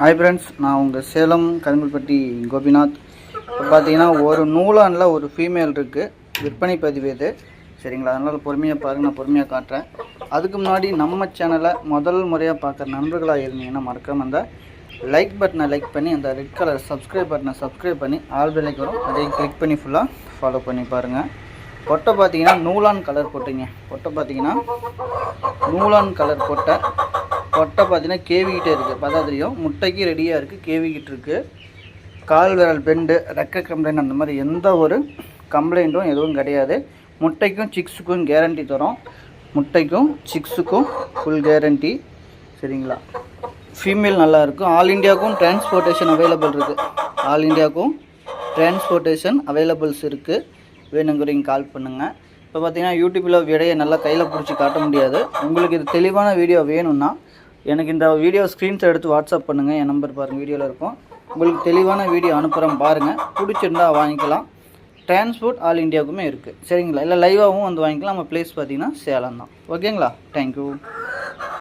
Hi friends நான் உங்கள் சேலம் கருங்கல்பட்டி கோபிநாத். இப்போ பார்த்தீங்கன்னா ஒரு நூலானில் ஒரு ஃபீமேல் இருக்குது விற்பனை பதிவு இது. சரிங்களா? அதனால் பொறுமையாக பாருங்கள் நான் பொறுமையாக காட்டுறேன். அதுக்கு முன்னாடி நம்ம சேனலை முதல் முறையாக பார்க்குற நண்பர்களாக இருந்தீங்கன்னா மறக்காமல் அந்த லைக் பட்டனை லைக் பண்ணி அந்த ரெட் கலர் சப்ஸ்கிரைப் பட்டனை சப்ஸ்கிரைப் பண்ணி ஆல் பெல்லைக்கு வரும் அதையும் கிளிக் பண்ணி ஃபுல்லாக ஃபாலோ பண்ணி பாருங்கள் பொட்டை பார்த்தீங்கன்னா நூலான் கலர் கொட்டைங்க பொட்டை பார்த்தீங்கன்னா நூலான் கலர் பொட்டை கொட்டை பார்த்தீங்கன்னா கேவிக்கிட்டே இருக்குது பார்த்தா தெரியும். முட்டைக்கு ரெடியாக இருக்குது கேவிக்கிட்டு இருக்குது கால் விரல் பெண்டு ரெக்க கம்ப்ளைண்ட் அந்த மாதிரி எந்த ஒரு கம்ப்ளைண்ட்டும் எதுவும் கிடையாது. முட்டைக்கும் சிக்ஸுக்கும் கேரண்டி தரோம். முட்டைக்கும் சிக்ஸுக்கும் ஃபுல் கேரண்டி சரிங்களா? ஃபீமேல் நல்லாயிருக்கும் ஆல் இந்தியாவுக்கும் டிரான்ஸ்போர்ட்டேஷன் அவைலபிள் இருக்குது ஆல் இந்தியாவுக்கும் டிரான்ஸ்போர்ட்டேஷன் அவைலபிள்ஸ் இருக்குது வேணுங்கிறீங்க கால் பண்ணுங்கள் இப்போ பார்த்தீங்கன்னா யூடியூப்பில் விடையை நல்லா கையில் பிடிச்சி காட்ட முடியாது. உங்களுக்கு இது தெளிவான வீடியோ வேணும்னா எனக்கு இந்த வீடியோ ஸ்க்ரீன்ஷாட் எடுத்து வாட்ஸ்அப் பண்ணுங்கள் என் நம்பர் பாருங்கள் வீடியோவில் இருக்கும். உங்களுக்கு தெளிவான வீடியோ அனுப்புகிறேன் பாருங்கள் பிடிச்சிருந்தா வாங்கிக்கலாம். டிரான்ஸ்போர்ட் ஆல் இந்தியாவுக்குமே இருக்குது சரிங்களா? இல்லை லைவாகவும் வந்து வாங்கிக்கலாம். நம்ம ப்ளேஸ் பார்த்தீங்கன்னா சேலம் தான். ஓகேங்களா தேங்க்யூ